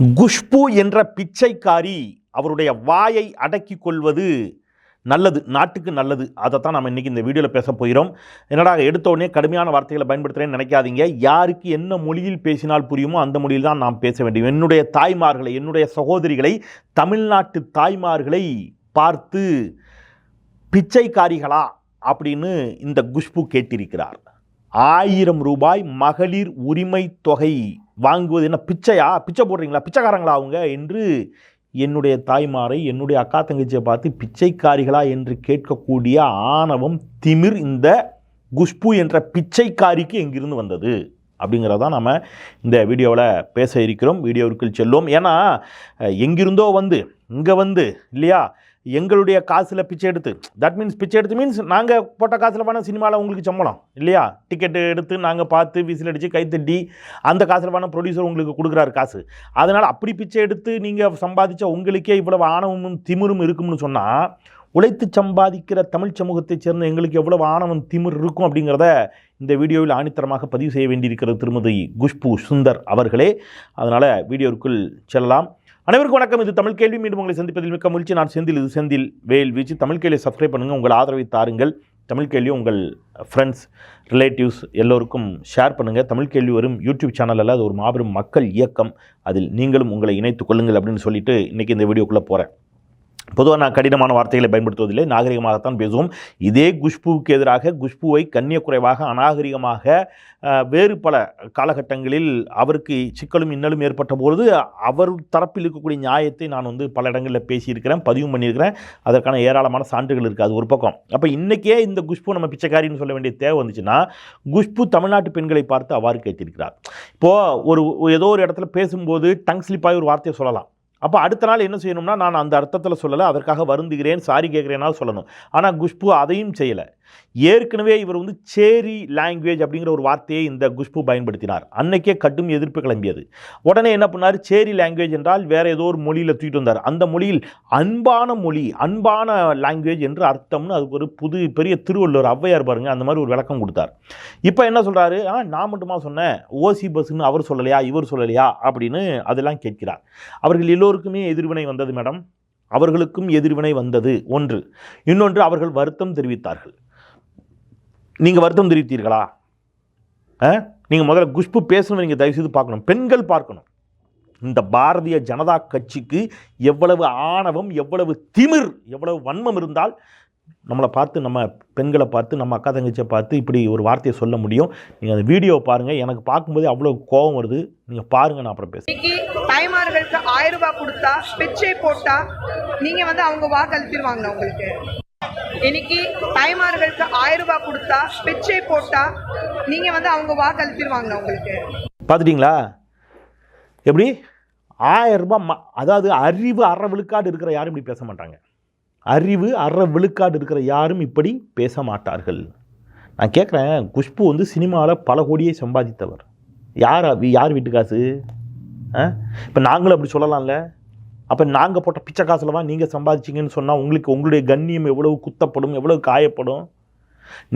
குஷ்பு என்ற பிச்சைக்காரி அவருடைய வாயை அடக்கி கொள்வது நல்லது நாட்டுக்கு நல்லது. அதை தான் நம்ம இன்றைக்கி இந்த வீடியோவில் பேச போகிறோம். என்னடா எடுத்தோடனே கடுமையான வார்த்தைகளை பயன்படுத்துகிறேன்னு நினைக்காதீங்க. யாருக்கு என்ன மொழியில் பேசினால் புரியுமோ அந்த மொழியில் தான் நாம் பேச வேண்டும். என்னுடைய தாய்மார்களை என்னுடைய சகோதரிகளை தமிழ்நாட்டு தாய்மார்களை பார்த்து பிச்சைக்காரிகளா அப்படின்னு இந்த குஷ்பு கேட்டிருக்கிறார். ஆயிரம் ரூபாய் மகளிர் உரிமை தொகை வாங்குவது என்ன பிச்சையா? பிச்சை போடுறீங்களா? பிச்சைக்காரங்களா அவங்க? என்று என்னுடைய தாய்மாரை என்னுடைய அக்கா தங்கச்சியை பார்த்து பிச்சைக்காரிகளா என்று கேட்கக்கூடிய ஆணவம் திமிர் இந்த குஷ்பு என்ற பிச்சைக்காரிக்கு எங்கிருந்து வந்தது? அப்படிங்கிறதான் நம்ம இந்த வீடியோவில் பேச இருக்கிறோம். வீடியோவுக்குள் செல்லும் ஏன்னா எங்கிருந்தோ வந்து இங்கே வந்து இல்லையா? எங்களுடைய காசில் பிச்சை எடுத்து. தட் மீன்ஸ் பிச்சை எடுத்து மீன்ஸ் நாங்கள் போட்ட காசில் வேணால் சினிமாவில் உங்களுக்கு சம்பளம் இல்லையா? டிக்கெட்டு எடுத்து நாங்கள் பார்த்து விசில் அடித்து கைத்தட்டி அந்த காசில் வேணால் ப்ரொடியூசர் உங்களுக்கு கொடுக்குறாரு காசு. அதனால் அப்படி பிச்சை எடுத்து நீங்கள் சம்பாதிச்ச உங்களுக்கே இவ்வளவு ஆணவமும் திமிரும் இருக்கும்னு சொன்னால் உழைத்து சம்பாதிக்கிற தமிழ் சமூகத்தைச் சேர்ந்த எங்களுக்கு எவ்வளவு ஆணவம் திமிர் இருக்கும் அப்படிங்கிறத இந்த வீடியோவில் ஆணித்தரமாக பதிவு செய்ய வேண்டியிருக்கிறது திருமதி குஷ்பு சுந்தர் அவர்களே. அதனால் வீடியோவுக்குள் செல்லலாம். அனைவருக்கும் வணக்கம். இது தமிழ் கேள்வி. மீண்டும் உங்களை சந்திப்பதில் மிக்க முயற்சி நான் செந்தில். இது செந்தில் வேல் வீச்சு. தமிழ் கேள்வியை சப்ஸ்கிரைப் பண்ணுங்கள் உங்கள் ஆதரவை தாருங்கள். தமிழ் கேள்வி உங்கள் ஃப்ரெண்ட்ஸ் ரிலேட்டிவ்ஸ் எல்லோருக்கும் ஷேர் பண்ணுங்கள் தமிழ் கேள்வி வரும் யூடியூப் சேனலில் அது ஒரு மாபெரும் மக்கள் இயக்கம். அதில் நீங்களும் உங்களை இணைத்துக் கொள்ளுங்கள் அப்படின்னு சொல்லிட்டு இன்றைக்கி இந்த வீடியோக்குள்ளே போகிறேன் பொதுவாக நான் கடினமான வார்த்தைகளை பயன்படுத்துவதில்லை. நாகரிகமாகத்தான் பேசுவோம். இதே குஷ்புவுக்கு எதிராக குஷ்புவை கண்ணியக்குறைவாக அநாகரிகமாக வேறு பல காலகட்டங்களில் அவருக்கு சிக்கலும் இன்னலும் ஏற்பட்ட பொழுது அவர் தரப்பில் இருக்கக்கூடிய நியாயத்தை நான் வந்து பல இடங்களில் பேசியிருக்கிறேன் பதிவும் பண்ணியிருக்கிறேன். அதற்கான ஏராளமான சான்றுகள் இருக்குது அது ஒரு பக்கம். அப்போ இன்றைக்கே இந்த குஷ்பு நம்ம பிச்சைக்காரின்னு சொல்ல வேண்டிய தேவை வந்துச்சுன்னா குஷ்பு தமிழ்நாட்டு பெண்களை பார்த்து அவ்வாறு கேட்டிருக்கிறார். இப்போது ஒரு ஏதோ ஒரு இடத்துல பேசும்போது டங் ஸ்லிப்பாகி ஒரு வார்த்தையை சொல்லலாம். அப்போ அடுத்த நாள் என்ன செய்யணும்னா நான் அந்த அர்த்தத்தில் சொல்லலை அதற்காக வருந்துகிறேன் சாரி கேட்குறேனாலும் சொல்லணும். ஆனால் குஷ்பு அதையும் செய்யலை. ஏற்கனவே இவர் வந்து சேரி லாங்குவேஜ் அப்படிங்கிற ஒரு வார்த்தையை இந்த குஷ்பு பயன்படுத்தினார். அன்னைக்கே கடும் எதிர்ப்பு கிளம்பியது. உடனே என்ன பண்ணார்? சேரி லாங்குவேஜ் என்றால் வேற ஏதோ ஒரு மொழியில் தூக்கிட்டு வந்தார். அந்த மொழியில் அன்பான மொழி அன்பான லாங்குவேஜ் என்று அர்த்தம்னு அதுக்கு ஒரு புது பெரிய திருவள்ளுவர் ஔவையார் பாருங்க அந்த மாதிரி ஒரு விளக்கம் கொடுத்தார். இப்போ என்ன சொல்கிறாரு ஆ நான் மட்டுமா சொன்னேன். ஓசி பஸ்ன்னு அவர் சொல்லலையா? இவர் சொல்லலையா? அப்படின்னு அதெல்லாம் கேட்கிறார். அவர்கள் எல்லோருக்குமே எதிர்வினை வந்தது மேடம். அவர்களுக்கும் எதிர்வினை வந்தது. ஒன்று. இன்னொன்று அவர்கள் வருத்தம் தெரிவித்தார்கள். நீங்கள் வருத்தம் தெரிவித்தீர்களா? நீங்கள் முதல்ல குஷ்பு பேசணும் நீங்கள் தயவுசெய்து பார்க்கணும். பெண்கள் பார்க்கணும். இந்த பாரதிய ஜனதா கட்சிக்கு எவ்வளவு ஆணவம் எவ்வளவு திமிர் எவ்வளவு வன்மம் இருந்தால் நம்மளை பார்த்து நம்ம பெண்களை பார்த்து நம்ம அக்கா தங்கச்சியை பார்த்து இப்படி ஒரு வார்த்தையை சொல்ல முடியும். நீங்கள் அந்த வீடியோவை பாருங்கள் எனக்கு பார்க்கும்போது அவ்வளோ கோபம் வருது. நீங்கள் பாருங்கள் நான் அப்புறம் பேசுகிறேன் தாய்மார்களுக்கு ஆயிரம் ரூபாய் கொடுத்தா பிச்சை போட்டால் நீங்கள் வந்து அவங்க வாக்கு அழுத்திடுவாங்களா உங்களுக்கு? இன்னைக்கு தாய்மார்களுக்கு ஆயிரம் ரூபாய் கொடுத்தா பிச்சை போட்டா நீங்க வந்து அவங்க வாக்கு உங்களுக்கு? பார்த்துட்டிங்களா? எப்படி? ஆயிரம் ரூபாய் ம அதாவது அறிவு அற விழுக்காடு இருக்கிற யாரும் இப்படி பேச மாட்டாங்க. அறிவு அற விழுக்காடு இருக்கிற யாரும் இப்படி பேச மாட்டார்கள். நான் கேட்குறேன் குஷ்பு வந்து சினிமாவில் பல கோடியை சம்பாதித்தவர். யார் யார் வீட்டு காசு இப்போ நாங்களும் அப்படி சொல்லலாம்ல? அப்போ நாங்கள் போட்ட பிச்சை காசுலவா நீங்கள் சம்பாதிச்சிங்கன்னு சொன்னால் உங்களுக்கு உங்களுடைய கண்ணியம் எவ்வளவு குத்தப்படும் எவ்வளவு காயப்படும்?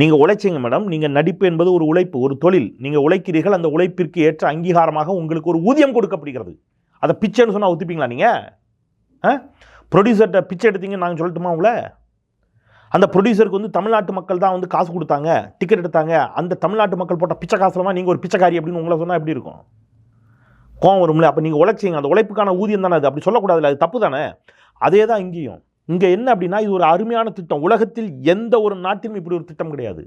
நீங்கள் உழைச்சிங்க மேடம். நீங்கள் நடிப்பு என்பது ஒரு உழைப்பு ஒரு தொழில். நீங்கள் உழைக்கிறீர்கள் அந்த உழைப்பிற்கு ஏற்ற அங்கீகாரமாக உங்களுக்கு ஒரு ஊதியம் கொடுக்கப்படுகிறது. அதை பிச்சைன்னு சொன்னால் ஒத்துப்பீங்களா நீங்கள் ஆ? ப்ரொடியூசர்கிட்ட பிச்சை எடுத்தீங்கன்னு நாங்கள் சொல்லட்டுமா உங்களை? அந்த ப்ரொடியூசருக்கு வந்து தமிழ்நாட்டு மக்கள் தான் வந்து காசு கொடுத்தாங்க டிக்கெட் எடுத்தாங்க. அந்த தமிழ்நாட்டு மக்கள் போட்ட பிச்சை காசுலமா நீங்கள் ஒரு பிச்சைக்காரி அப்படின்னு உங்களை சொன்னால் எப்படி இருக்கும்? கோவம் வரும்ல? அப்போ நீங்கள் உழைச்சிங்க. அந்த உழைப்புக்கான ஊதியம் தானே அது? அப்படி சொல்லக்கூடாதுல்ல. அது தப்பு தானே? அதே தான் இங்கேயும். இங்கே என்ன அப்படின்னா இது ஒரு அருமையான திட்டம். உலகத்தில் எந்த ஒரு நாட்டிலும் இப்படி ஒரு திட்டம் கிடையாது.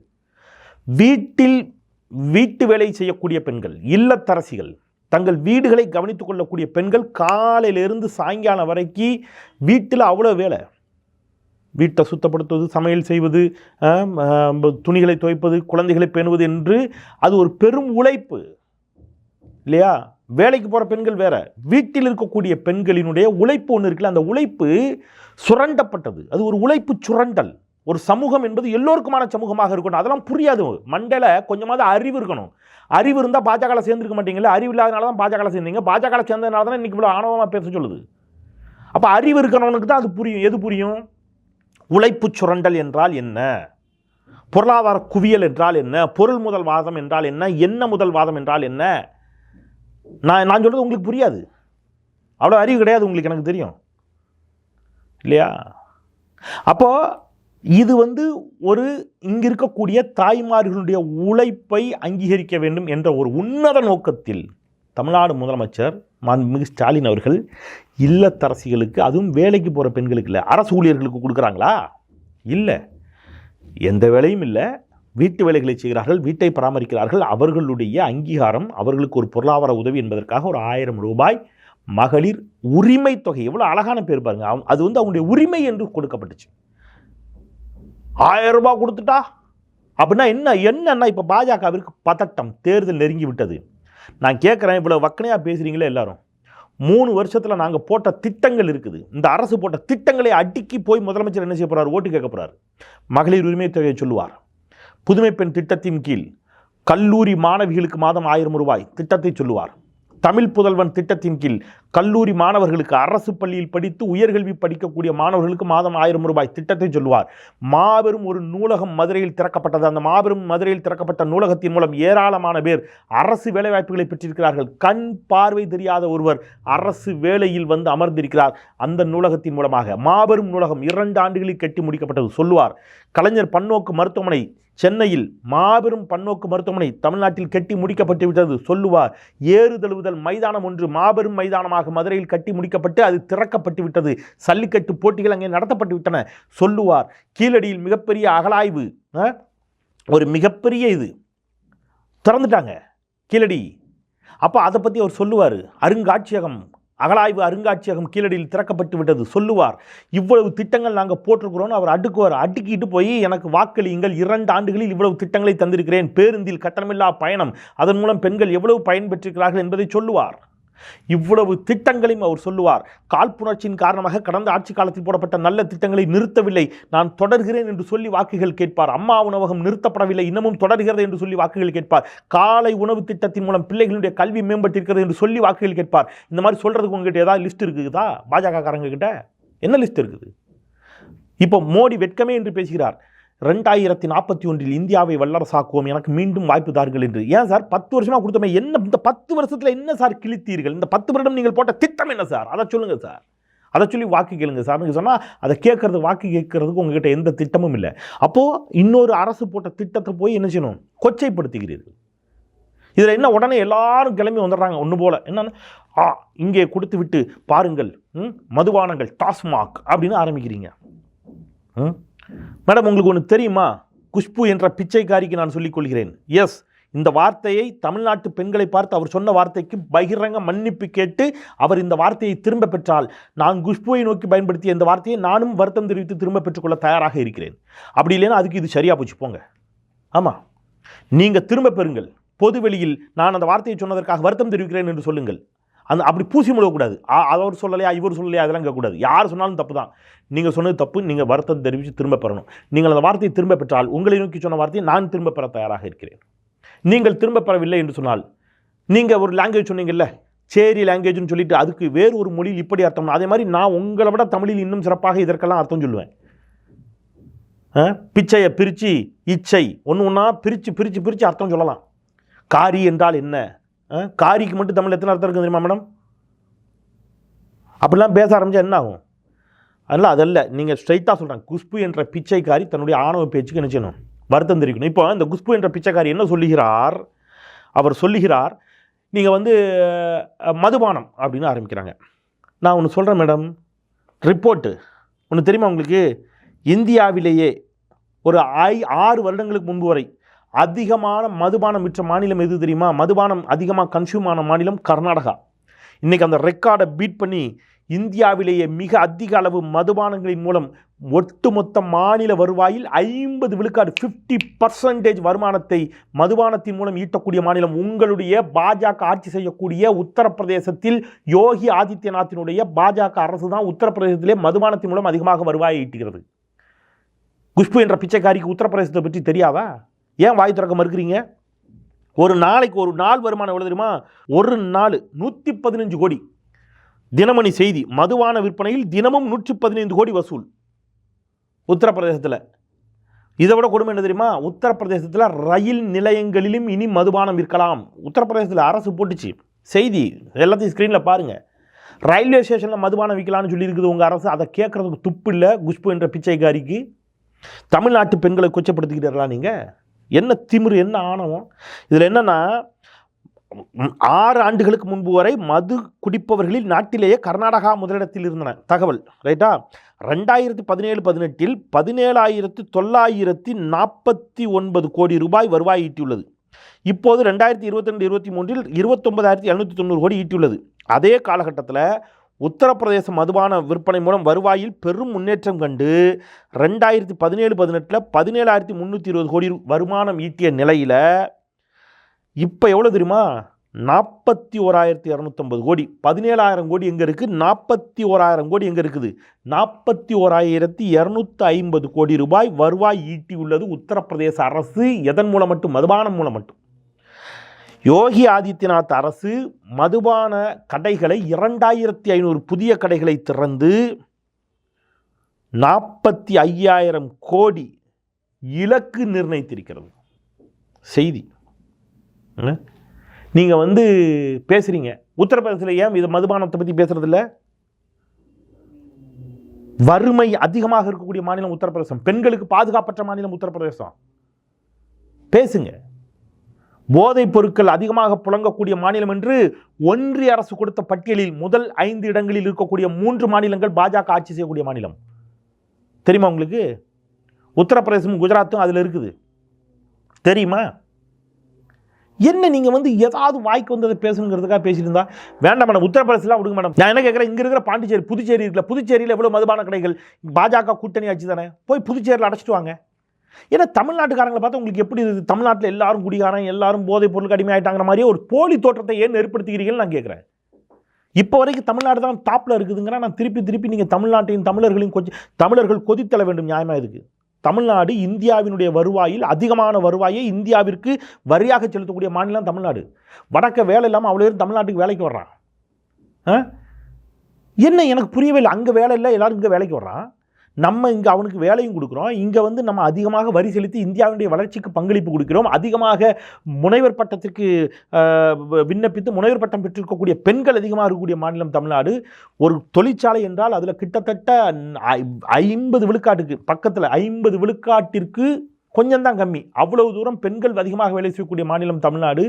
வீட்டில் வீட்டு வேலை செய்யக்கூடிய பெண்கள் இல்லத்தரசிகள் தங்கள் வீடுகளை கவனித்துக் கொள்ளக்கூடிய பெண்கள் காலையிலிருந்து சாயங்காலம் வரைக்கும் வீட்டில் அவ்வளோ வேலை. வீட்டை சுத்தப்படுத்துவது சமையல் செய்வது துணிகளை துவைப்பது குழந்தைகளை பேணுவது என்று அது ஒரு பெரும் உழைப்பு. இல்லையா? வேலைக்கு போகிற பெண்கள் வேற. வீட்டில் இருக்கக்கூடிய பெண்களினுடைய உழைப்பு ஒன்று இருக்குல்ல அந்த உழைப்பு சுரண்டப்பட்டது. அது ஒரு உழைப்பு சுரண்டல். ஒரு சமூகம் என்பது எல்லோருக்குமான சமூகமாக இருக்கணும். அதெல்லாம் புரியாது. மண்டையில் கொஞ்சமாவது அறிவு இருக்கணும். அறிவு இருந்தால் பாஜகவில் சேர்ந்துருக்க மாட்டீங்களா அறிவு இல்லாதனால தான் பாஜகவில் சேர்ந்தீங்க. பாஜகவில் சேர்ந்ததுனால தான் இன்றைக்கி இவ்வளோ ஆணவமாக பேச சொல்லுது. அப்போ அறிவு இருக்கிறவனுக்கு தான் அது புரியும். எது புரியும்? உழைப்பு சுரண்டல் என்றால் என்ன? பொருளாதார குவியல் என்றால் என்ன? பொருள் முதல் வாதம் என்றால் என்ன? என்ன முதல் வாதம் என்றால் என்ன? நான் நான் சொல்கிறது உங்களுக்கு புரியாது. அவ்வளோ அறிவு கிடையாது உங்களுக்கு எனக்கு தெரியும். இல்லையா? அப்போது இது வந்து ஒரு இங்கே இருக்கக்கூடிய தாய்மார்களுடைய உழைப்பை அங்கீகரிக்க வேண்டும் என்ற ஒரு உன்னத நோக்கத்தில் தமிழ்நாடு முதலமைச்சர் மாண்புமிகு ஸ்டாலின் அவர்கள் இல்லத்தரசிகளுக்கு அதுவும் வேலைக்கு போகிற பெண்களுக்கு இல்லை அரசு ஊழியர்களுக்கு கொடுக்குறாங்களா? இல்லை. எந்த வேலையும் இல்லை. வீட்டு வேலைகளை செய்கிறார்கள் வீட்டை பராமரிக்கிறார்கள். அவர்களுடைய அங்கீகாரம் அவர்களுக்கு ஒரு பொருளாதார உதவி என்பதற்காக ஒரு ஆயிரம் ரூபாய் மகளிர் உரிமை தொகை. எவ்வளோ அழகான பேர் பாருங்க. அவங்க- அது வந்து அவங்களுடைய உரிமை என்று கொடுக்கப்பட்டுச்சு. ஆயிரம் ரூபாய் கொடுத்துட்டா? அப்படின்னா என்ன என்னன்னா இப்போ பாஜகவிற்கு பதட்டம் தேர்தல் நெருங்கி விட்டது. நான் கேட்குறேன் இவ்வளோ வக்கனையாக பேசுகிறீங்களே எல்லாரும். மூணு வருஷத்தில் நாங்கள் போட்ட திட்டங்கள் இருக்குது. இந்த அரசு போட்ட திட்டங்களை அடுக்கி போய் முதலமைச்சர் என்ன செய்ய போகிறார் ஓட்டு கேட்க போகிறார் மகளிர் உரிமை தொகையை சொல்லுவார். புதுமை பெண் திட்டத்தின் கீழ் கல்லூரி மாணவிகளுக்கு மாதம் ஆயிரம் ரூபாய் திட்டத்தை சொல்லுவார். தமிழ் புதல்வன் திட்டத்தின் கீழ் கல்லூரி மாணவர்களுக்கு அரசு பள்ளியில் படித்து உயர்கல்வி படிக்கக்கூடிய மாணவர்களுக்கு மாதம் ஆயிரம் ரூபாய் திட்டத்தை சொல்லுவார். மாபெரும் ஒரு நூலகம் மதுரையில் திறக்கப்பட்டது. அந்த மாபெரும் மதுரையில் திறக்கப்பட்ட நூலகத்தின் மூலம் ஏராளமான பேர் அரசு வேலைவாய்ப்புகளை பெற்றிருக்கிறார்கள். கண் பார்வை தெரியாத ஒருவர் அரசு வேலையில் வந்து அமர்ந்திருக்கிறார் அந்த நூலகத்தின் மூலமாக. மாபெரும் நூலகம் இரண்டு ஆண்டுகளில் கட்டி முடிக்கப்பட்டது. சொல்லுவார். கலைஞர் பன்னோக்கு மருத்துவமனை சென்னையில் மாபெரும் பன்னோக்கு மருத்துவமனை தமிழ்நாட்டில் கட்டி முடிக்கப்பட்டு விட்டது சொல்லுவார் ஏறுதழுவுதல் மைதானம் ஒன்று மாபெரும் மைதானமாக மதுரையில் கட்டி முடிக்கப்பட்டு அது திறக்கப்பட்டு விட்டது சல்லிக்கட்டு போட்டிகள் அங்கே நடத்தப்பட்டு விட்டன சொல்லுவார். கீழடியில் மிகப்பெரிய அகலாய்வு ஆ? ஒரு மிகப்பெரிய இது. திறந்துட்டாங்க கீழடி. அப்போ அதை பற்றி அவர் சொல்லுவார். அருங்காட்சியகம் அகலாய்வு அருங்காட்சியகம் கீழடியில் திறக்கப்பட்டு விட்டது. சொல்லுவார் இவ்வளவு திட்டங்கள் நாங்கள் போட்டிருக்கிறோம்னு அவர் அடுக்குவார். அடுக்கிட்டு போய் எனக்கு வாக்களியுங்கள். இரண்டு ஆண்டுகளில் இவ்வளவு திட்டங்களை தந்திருக்கிறேன். பேருந்தில் கட்டணமில்லா பயணம். அதன் மூலம் பெண்கள் எவ்வளவு பயன்பெற்றிருக்கிறார்கள் என்பதை சொல்லுவார். இவ்வளவு திட்டங்களையும் அவர் சொல்லுவார். காழ்ப்புணர்ச்சியின் காரணமாக கடந்த ஆட்சி காலத்தில் போடப்பட்ட நல்ல திட்டங்களை நிறுத்தவில்லை. நான் தொடர்கிறேன் என்று சொல்லி வாக்குகள் கேட்பார். அம்மா உணவகம் நிறுத்தப்படவில்லை. இன்னமும் தொடர்கிறது என்று சொல்லி வாக்குகள் கேட்பார். காலை உணவு திட்டத்தின் மூலம் பிள்ளைகளுடைய கல்வி மேம்பட்டிருக்கிறது என்று சொல்லி வாக்குகள் கேட்பார். இந்த மாதிரி சொல்றதுக்கு உங்ககிட்ட ஏதாவது லிஸ்ட் இருக்குதா? பாஜக காரங்க கிட்ட? என்ன லிஸ்ட் இருக்குது? இப்போ மோடி வெட்கமே என்று பேசுகிறார். ரெண்டாயிரத்தி நாற்பத்தி ஒன்றில் இந்தியாவை வல்லரசாக்குவோம். எனக்கு மீண்டும் வாய்ப்பு தாருங்கள் என்று. ஏன் சார்? பத்து வருஷமாக கொடுத்தோமே. என்ன இந்த பத்து வருஷத்தில் என்ன சார் கிழித்தீர்கள்? இந்த பத்து வருடம் நீங்கள் போட்ட திட்டம் என்ன சார்? அதை சொல்லுங்கள் சார். அதை சொல்லி வாக்கு கேளுங்க சார். சொன்னால் அதை கேட்கறது வாக்கு கேட்கறதுக்கு உங்ககிட்ட எந்த திட்டமும் இல்லை. அப்போது இன்னொரு அரசு போட்ட திட்டத்தை போய் என்ன செய்யணும்? கொச்சைப்படுத்துகிறீர்கள். இதில் என்ன? உடனே எல்லாரும் கிளம்பி வந்துடுறாங்க. ஒன்று போல். என்னென்னு? ஆ இங்கே கொடுத்து விட்டு பாருங்கள். ம், மதுபானங்கள் டாஸ்மாக் அப்படின்னு ஆரம்பிக்கிறீங்க. ம்? மேடம் உங்களுக்கு ஒன்று தெரியுமா? குஷ்பு என்ற பிச்சைக்காரிக்கு நான் சொல்லிக் கொள்கிறேன். எஸ் இந்த வார்த்தையை தமிழ்நாட்டு பெண்களை பார்த்து அவர் சொன்ன வார்த்தைக்கு பகிரங்க மன்னிப்பு கேட்டு அவர் இந்த வார்த்தையை திரும்ப பெற்றால் நான் குஷ்புவை நோக்கி பயன்படுத்திய இந்த வார்த்தையை நானும் வருத்தம் தெரிவித்து திரும்ப பெற்றுக்கொள்ள தயாராக இருக்கிறேன். அப்படி இல்லைன்னா அதுக்கு இது சரியாக போச்சு போங்க. ஆமாம் நீங்கள் திரும்ப பெறுங்கள். பொதுவெளியில் நான் அந்த வார்த்தையை சொன்னதற்காக வருத்தம் தெரிவிக்கிறேன் என்று சொல்லுங்கள். அந்த அப்படி பூசி முழுகக்கூடாது அவர் சொல்லலையா இவர் சொல்லலையா அதெல்லாம் கேட்கக்கூடாது. யார் சொன்னாலும் தப்பு தான். நீங்கள் சொன்னது தப்பு நீங்கள் வருத்தம் தெரிவித்து திரும்ப பெறணும். நீங்கள் அந்த வார்த்தையை திரும்ப பெற்றால் உங்களை நோக்கி சொன்ன வார்த்தையை நான் திரும்ப பெற தயாராக இருக்கிறேன். நீங்கள் திரும்ப பெறவில்லை என்று சொன்னால் நீங்கள் ஒரு லாங்குவேஜ் சொன்னீங்கல்ல சேரி லாங்குவேஜ்னு சொல்லிட்டு அதுக்கு வேறு ஒரு மொழியில் இப்படி அர்த்தம் அதே மாதிரி நான் உங்களை விட தமிழில் இன்னும் சிறப்பாக இதற்கெல்லாம் அர்த்தம் சொல்லுவேன். ஆ? பிச்சையை பிரித்து இச்சை ஒன்று ஒன்றா பிரித்து பிரித்து பிரித்து அர்த்தம் சொல்லலாம். காரி என்றால் என்ன? காரிக்கு மட்டும் தமிழ் எத்தனை அர்த்தம் இருக்குது தெரியுமா மேடம்? அப்படிலாம் பேச ஆரம்பிச்சா என்ன ஆகும்? அதனால் அதல்ல. நீங்கள் ஸ்ட்ரைட்டாக சொல்கிறாங்க குஷ்பு என்ற பிச்சைக்காரி தன்னுடைய ஆணவ பேச்சுக்கு என்ன செய்யணும்? வருத்தம் தெரிவிக்கணும். இப்போ இந்த குஷ்பு என்ற பிச்சைக்காரி என்ன சொல்லுகிறார்? அவர் சொல்லுகிறார் நீங்கள் வந்து மதுபானம் அப்படின்னு ஆரம்பிக்கிறாங்க. நான் ஒன்று சொல்கிறேன் மேடம். ரிப்போர்ட்டு. ஒன்று தெரியுமா உங்களுக்கு? இந்தியாவிலேயே ஒரு ஐ ஆறு வருடங்களுக்கு முன்பு வரை அதிகமான மதுபானம் விற்ற மாநிலம் எது தெரியுமா? மதுபானம் அதிகமாக கன்சியூம் ஆன மாநிலம் கர்நாடகா. இன்றைக்கி அந்த ரெக்கார்டை பீட் பண்ணி இந்தியாவிலேயே மிக அதிக அளவு மதுபானங்களின் மூலம் ஒட்டுமொத்த மாநில வருவாயில் ஐம்பது விழுக்காடு ஃபிஃப்டி பர்சன்டேஜ் வருமானத்தை மதுபானத்தின் மூலம் ஈட்டக்கூடிய மாநிலம் உங்களுடைய பாஜக ஆட்சி செய்யக்கூடிய உத்தரப்பிரதேசத்தில் யோகி ஆதித்யநாத்தினுடைய பாஜக அரசு தான் உத்தரப்பிரதேசத்திலே மதுபானத்தின் மூலம் அதிகமாக வருவாயை ஈட்டுகிறது. குஷ்பு என்ற பிச்சைக்காரிக்கு உத்தரப்பிரதேசத்தை பற்றி தெரியாதா? ஏன் வாய் திறக்க மறுக்கிறீங்க? ஒரு நாளைக்கு ஒரு நாள் வருமானம் எவ்வளோ தெரியுமா? ஒரு நாள் நூற்றி பதினஞ்சு கோடி. தினமணி செய்தி மதுபான விற்பனையில் தினமும் நூற்றி பதினைந்து கோடி வசூல். உத்தரப்பிரதேசத்தில். இதை விட கொடுமை என்ன தெரியுமா? உத்தரப்பிரதேசத்தில் ரயில் நிலையங்களிலும் இனி மதுபானம் விற்கலாம் உத்தரப்பிரதேசத்தில் அரசு போட்டுச்சு. செய்தி எல்லாத்தையும் ஸ்க்ரீனில் பாருங்கள் ரயில்வே ஸ்டேஷனில் மதுபானம் விற்கலான்னு சொல்லியிருக்குது உங்கள் அரசு. அதை கேட்குறதுக்கு துப்பு இல்லை குஷ்பு என்ற பிச்சைக்காரிக்கு. தமிழ்நாட்டு பெண்களை கொச்சப்படுத்திக்கிட்டீர்களா நீங்கள் என்ன திமிரு என்ன ஆணவம்? இதில் என்னென்னா ஆறு ஆண்டுகளுக்கு முன்பு வரை மது குடிப்பவர்களில் நாட்டிலேயே கர்நாடகா முதலிடத்தில் இருந்தன தகவல் ரைட்டா ரெண்டாயிரத்தி பதினேழு பதினெட்டில் பதினேழாயிரத்து தொள்ளாயிரத்தி நாற்பத்தி ஒன்பது கோடி ரூபாய் வருவாய் ஈட்டியுள்ளது. இப்போது ரெண்டாயிரத்தி இருபத்தி ரெண்டு இருபத்தி மூன்றில் இருபத்தொன்பதாயிரத்தி எழுநூற்றி தொண்ணூறு கோடி ஈட்டியுள்ளது. அதே காலகட்டத்தில் உத்தரப்பிரதேச மதுபான விற்பனை மூலம் வருவாயில் பெரும் முன்னேற்றம் கண்டு ரெண்டாயிரத்தி பதினேழு பதினெட்டில் பதினேழாயிரத்தி முந்நூற்றி இருபது கோடி வருமானம் ஈட்டிய நிலையில் இப்போ எவ்வளோ தெரியுமா? நாற்பத்தி ஓராயிரத்தி இரநூத்தம்பது கோடி. பதினேழாயிரம் கோடி எங்கே இருக்குது நாற்பத்தி ஓராயிரம் கோடி எங்கே இருக்குது? நாற்பத்தி ஓராயிரத்தி இரநூத்தி ஐம்பது கோடி ரூபாய் வருவாய் ஈட்டியுள்ளது உத்தரப்பிரதேச அரசு. எதன் மூலம் மட்டும்? மதுபானம் மூலம் மட்டும். யோகி ஆதித்யநாத் அரசு மதுபான கடைகளை இரண்டாயிரத்தி ஐநூறு புதிய கடைகளை திறந்து நாற்பத்தி ஐயாயிரம் கோடி இலக்கு நிர்ணயித்திருக்கிறது. செய்தி. நீங்கள் வந்து பேசுகிறீங்க உத்தரப்பிரதேசத்தில் ஏன் இது மதுபானத்தை பற்றி பேசுறதில்ல? வறுமை அதிகமாக இருக்கக்கூடிய மாநிலம் உத்தரப்பிரதேசம். பெண்களுக்கு பாதுகாப்பற்ற மாநிலம் உத்தரப்பிரதேசம். பேசுங்க. போதைப் பொருட்கள் அதிகமாக புழங்கக்கூடிய மாநிலம் என்று ஒன்றிய அரசு கொடுத்த பட்டியலில் முதல் ஐந்து இடங்களில் இருக்கக்கூடிய மூன்று மாநிலங்கள் பாஜக ஆட்சி செய்யக்கூடிய மாநிலம். தெரியுமா உங்களுக்கு? உத்தரப்பிரதேசமும் குஜராத்தும் அதில் இருக்குது. தெரியுமா? என்ன நீங்கள் வந்து ஏதாவது வாய்க்கு வந்ததை பேசணுங்கிறதுக்காக பேசியிருந்தா? வேண்டாம் மேடம் உத்தரப்பிரதேசலாம் விடுங்க மேடம். நான் என்ன கேட்குறேன் இங்கே இருக்கிற பாண்டிச்சேரி புதுச்சேரி இருக்குல்ல புதுச்சேரியில் எவ்வளோ மதுபான கடைகள்? பாஜக கூட்டணி ஆட்சி தானே? போய் புதுச்சேரியில் அடைச்சிட்டு வாங்க. ஏன்னா தமிழ்நாட்டுக்காரங்களை பார்த்தா உங்களுக்கு எப்படி இது தமிழ்நாட்டில் எல்லாரும் குடிகாரன் எல்லாரும் போதைப் பொருளுக்கு அடிமையாயிட்டாங்கிற மாதிரியே ஒரு போலி தோற்றத்தை ஏன் ஏற்படுத்துகிறீங்கன்னு நான் கேட்குறேன். இப்போ வரைக்கும் தமிழ்நாடு தான் டாப்பில் இருக்குதுங்கிற நான் திருப்பி திருப்பி நீங்கள் தமிழ்நாட்டையும் தமிழர்களையும் கொஞ்சம் தமிழர்கள் கொதித்தள வேண்டும் நியாயமாக இதுக்கு தமிழ்நாடு இந்தியாவினுடைய வருவாயில் அதிகமான வருவாயை இந்தியாவிற்கு வரியாக செலுத்தக்கூடிய மாநிலம் தமிழ்நாடு. வடக்க வேலை இல்லாமல் அவ்வளோ பேர் தமிழ்நாட்டுக்கு வேலைக்கு வர்றான். ஆ? என்ன எனக்கு புரியவே இல்லை. அங்கே வேலை இல்லை எல்லாரும் இங்கே வேலைக்கு வர்றான். நம்ம இங்கே அவனுக்கு வேலையும் கொடுக்குறோம். இங்கே வந்து நம்ம அதிகமாக வரி செலுத்தி இந்தியாவினுடைய வளர்ச்சிக்கு பங்களிப்பு கொடுக்கிறோம். அதிகமாக முனைவர் பட்டத்திற்கு விண்ணப்பித்து முனைவர் பட்டம் பெற்றிருக்கக்கூடிய பெண்கள் அதிகமாக இருக்கக்கூடிய மாநிலம் தமிழ்நாடு. ஒரு தொழிற்சாலை என்றால் அதில் கிட்டத்தட்ட ஐ- ஐம்பது விழுக்காட்டுக்கு பக்கத்தில் ஐம்பது விழுக்காட்டிற்கு கொஞ்சம் தான் கம்மி. அவ்வளவு தூரம் பெண்கள் அதிகமாக வேலை செய்யக்கூடிய மாநிலம் தமிழ்நாடு.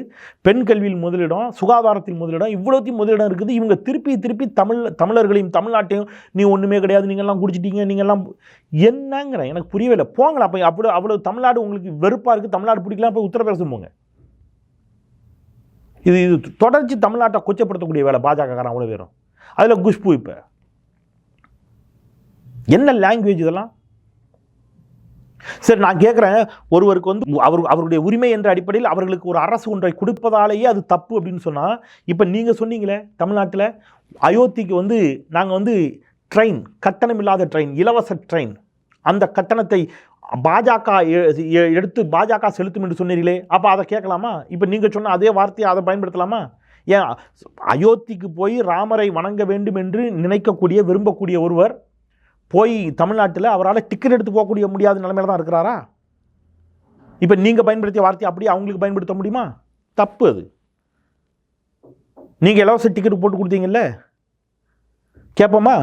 பெண் கல்வியில் முதலிடம் சுகாதாரத்தில் முதலிடம் இவ்வளோத்தையும் முதலிடம் இருக்குது. இவங்க திருப்பி திருப்பி தமிழ் தமிழர்களையும் தமிழ்நாட்டையும் நீ ஒன்றுமே கிடையாது நீங்கள்லாம் குடிச்சிட்டீங்க நீங்கள்லாம் என்னங்கிறேன் எனக்கு புரியவே இல்லை போங்களா அப்போ அவ்வளோ அவ்வளோ தமிழ்நாடு உங்களுக்கு வெறுப்பாக இருக்குது தமிழ்நாடு பிடிக்கலாம் போய் உத்தரப்பிரதேசம் போங்க. இது இது தொடர்ச்சி தமிழ்நாட்டை கொச்சப்படுத்தக்கூடிய வேலை பாஜகக்காரன் அவ்வளோ பேரும். அதில் குஷ்பு இப்போ. என்ன லாங்குவேஜ் இதெல்லாம்? சரி நான் கேட்குறேன் ஒருவருக்கு வந்து அவர் அவருடைய உரிமை என்ற அடிப்படையில் அவர்களுக்கு ஒரு அரசு ஒன்றை கொடுப்பதாலேயே அது தப்பு அப்படின்னு சொன்னால் இப்போ நீங்கள் சொன்னீங்களே தமிழ்நாட்டில் அயோத்திக்கு வந்து நாங்கள் வந்து ட்ரெயின் கட்டணம் இல்லாத ட்ரெயின் இலவச ட்ரெயின் அந்த கட்டணத்தை பாஜக எ- எடுத்து பாஜக செலுத்தும் என்று சொன்னீர்களே அப்போ அதை கேட்கலாமா? இப்போ நீங்கள் சொன்ன அதே வார்த்தையை அதை பயன்படுத்தலாமா? ஏன் அயோத்திக்கு போய் ராமரை வணங்க வேண்டும் என்று நினைக்கக்கூடிய விரும்பக்கூடிய ஒருவர் போய் தமிழ்நாட்டில் அவரால் டிக்கெட் எடுத்து போகக்கூடிய முடியாத நிலைமையில தான் இருக்கிறாரா? இப்போ நீங்கள் பயன்படுத்திய வார்த்தையை அப்படியே அவங்களுக்கு பயன்படுத்த முடியுமா? தப்பு அது. நீங்கள் இலவச டிக்கெட் போட்டு கொடுத்தீங்கல்ல? கேட்போமா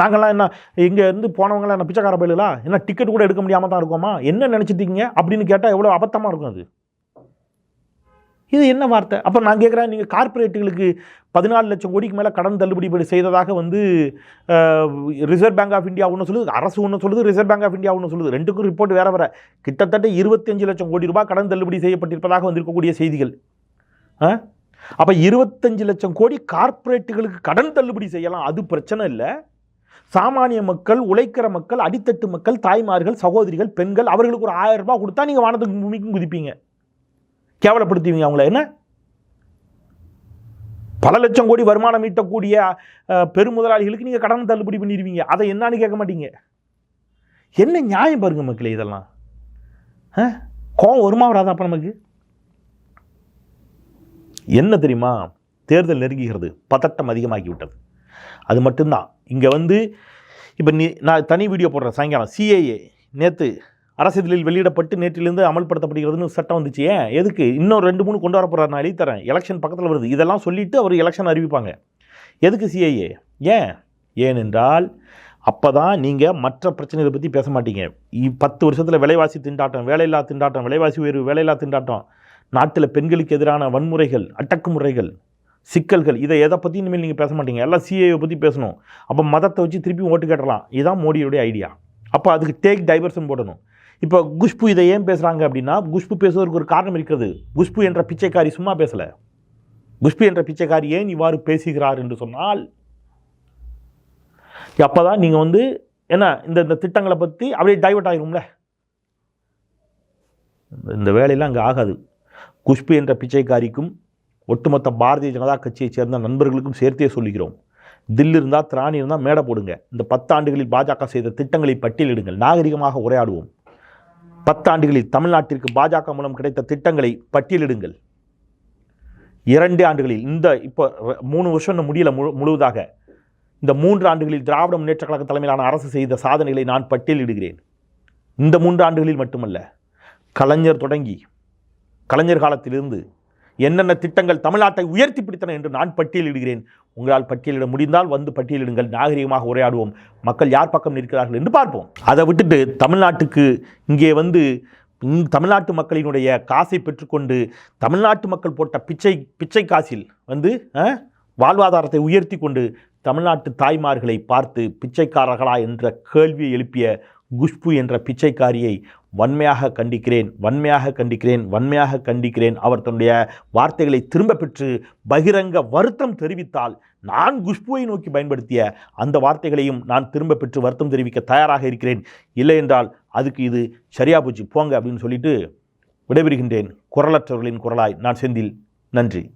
நாங்கள்லாம் என்ன இங்கே இருந்து போனவங்களாம் என்ன பிச்சைக்கார பயிலா என்ன டிக்கெட் கூட எடுக்க முடியாமல் தான் இருக்கோமா? என்ன நினச்சிட்டீங்க? அப்படின்னு கேட்டால் எவ்வளோ அபத்தமாக இருக்கும் அது. இது என்ன வார்த்தை? அப்போ நான் கேட்குறேன் நீங்கள் கார்ப்பரேட்டுகளுக்கு பதினாலு லட்சம் கோடிக்கு மேலே கடன் தள்ளுபடி படி செய்ததாக வந்து ரிசர்வ் பேங்க் ஆஃப் இந்தியா ஒன்று சொல்லுது அரசு ஒன்று சொல்லுது ரிசர்வ் பேங்க் ஆஃப் இந்தியா ஒன்று சொல்லுது. ரெண்டுக்கும் ரிப்போர்ட் வேறு வர கிட்டத்தட்ட இருபத்தஞ்சு லட்சம் கோடி ரூபாய் கடன் தள்ளுபடி செய்யப்பட்டிருப்பதாக வந்திருக்கக்கூடிய செய்திகள். ஆ அப்போ இருபத்தஞ்சு லட்சம் கோடி கார்ப்பரேட்டுகளுக்கு கடன் தள்ளுபடி செய்யலாம் அது பிரச்சனை இல்லை. சாமானிய மக்கள் உழைக்கிற மக்கள் அடித்தட்டு மக்கள் தாய்மார்கள் சகோதரிகள் பெண்கள் அவர்களுக்கு ஒரு ஆயிரம் ரூபாய் கொடுத்தா நீங்கள் வானத்துக்கு பூமிக்கும் குதிப்பீங்க. கேவலப்படுத்துவீங்க அவங்கள. என்ன? பல லட்சம் கோடி வருமானம் ஈட்டக்கூடிய பெருமுதலாளிகளுக்கு நீங்கள் கடன் தள்ளுபடி பண்ணிடுவீங்க அதை என்னன்னு கேட்க மாட்டீங்க. என்ன நியாயம் பாருங்க மக்களே இதெல்லாம். ஆ? கோவம் வருமா வராதா அப்போ நமக்கு? என்ன தெரியுமா? தேர்தல் நெருங்குகிறது. பதட்டம் அதிகமாகி விட்டது அது மட்டும்தான். இங்கே வந்து இப்போ நீ நான் தனி வீடியோ போடுறேன். சாயங்காலம். சிஏஏ நேற்று அரசியலில் வெளியிடப்பட்டு நேற்றிலிருந்து அமல்படுத்தப்படுகிறதுன்னு சட்டம் வந்துச்சு. ஏன்? எதுக்கு? இன்னும் ரெண்டு மூணு கொண்டு வர போகிறார் நான் எழுதி தரேன். எலெக்ஷன் பக்கத்தில் வருது. இதெல்லாம் சொல்லிவிட்டு அவர் எலெக்ஷன் அறிவிப்பாங்க. எதுக்கு சிஐஏ ஏன்? ஏனென்றால் அப்போ தான் நீங்கள் மற்ற பிரச்சனைகளை பற்றி பேச மாட்டீங்க. இ- பத்து வருஷத்தில் விலைவாசி திண்டாட்டம் வேலையில்லா திண்டாட்டம் விலைவாசி உயர்வு வேலையில்லா திண்டாட்டம் நாட்டில் பெண்களுக்கு எதிரான வன்முறைகள் அடக்குமுறைகள் சிக்கல்கள் இதை எதை பற்றி இனிமேல் நீங்கள் பேச மாட்டீங்க? எல்லாம் சிஏவை பற்றி பேசணும். அப்போ மதத்தை வச்சு திருப்பி ஓட்டு கேட்டலாம். இதுதான் மோடியுடைய ஐடியா அப்போ அதுக்கு டேக் டைவர்ஷன் போடணும். இப்போ குஷ்பு இதை ஏன் பேசுகிறாங்க அப்படின்னா குஷ்பு பேசுவதற்கு ஒரு காரணம் இருக்கிறது. குஷ்பு என்ற பிச்சைக்காரி சும்மா பேசலை. குஷ்பு என்ற பிச்சைக்காரி ஏன் இவ்வாறு பேசுகிறார் என்று சொன்னால் அப்போ தான் நீங்கள் வந்து என்ன இந்த இந்த திட்டங்களை பற்றி அப்படியே டைவர்ட் ஆகிரும்ல இந்த வேலையெல்லாம் அங்கே ஆகாது. குஷ்பு என்ற பிச்சைக்காரிக்கும் ஒட்டுமொத்த பாரதிய ஜனதா கட்சியைச் சேர்ந்த நண்பர்களுக்கும் சேர்த்தே சொல்லுகிறோம். தில் இருந்தால் திராணி இருந்தால் மேடை போடுங்க. இந்த பத்தாண்டுகளில் பாஜக செய்த திட்டங்களை பட்டியலிடுங்கள். நாகரிகமாக உரையாடுவோம். பத்தாண்டுகளில் தமிழ்நாட்டிற்கு பாஜக மூலம் கிடைத்த திட்டங்களை பட்டியலிடுங்கள். இரண்டு ஆண்டுகளில் இந்த இப்போ மூணு வருஷம் முடியல முழு முழுவதாக. இந்த மூன்று ஆண்டுகளில் திராவிட முன்னேற்ற கழக தலைமையிலான அரசு செய்த சாதனைகளை நான் பட்டியலிடுகிறேன். இந்த மூன்று ஆண்டுகளில் மட்டுமல்ல கலைஞர் தொடங்கி கலைஞர் காலத்திலிருந்து என்னென்ன திட்டங்கள் தமிழ்நாட்டை உயர்த்தி பிடித்தன என்று நான் பட்டியலிடுகிறேன். உங்களால் பட்டியலிட முடிந்தால் வந்து பட்டியலிடுங்கள். நாகரிகமாக உரையாடுவோம். மக்கள் யார் பக்கம் நிற்கிறார்கள் என்று பார்ப்போம். அதை விட்டுட்டு தமிழ்நாட்டுக்கு இங்கே வந்து தமிழ்நாட்டு மக்களினுடைய காசை பெற்றுக்கொண்டு தமிழ்நாட்டு மக்கள் போட்ட பிச்சை பிச்சை காசில் வந்து வாழ்வாதாரத்தை உயர்த்தி கொண்டு தமிழ்நாட்டு தாய்மார்களை பார்த்து பிச்சைக்காரர்களா என்ற கேள்வியை எழுப்பிய குஷ்பு என்ற பிச்சைக்காரியை வன்மையாக கண்டிக்கிறேன் வன்மையாக கண்டிக்கிறேன் வன்மையாக கண்டிக்கிறேன். அவர் தன்னுடைய வார்த்தைகளை திரும்ப பெற்று பகிரங்க வருத்தம் தெரிவித்தால் நான் குஷ்புவை நோக்கி பயன்படுத்திய அந்த வார்த்தைகளையும் நான் திரும்ப பெற்று வருத்தம் தெரிவிக்க தயாராக இருக்கிறேன். இல்லை என்றால் அதுக்கு இது சரியா போச்சு போங்க அப்படின்னு சொல்லிட்டு விடைபெறுகின்றேன். குரலற்றவர்களின் குரலாய் நான் செந்தில். நன்றி.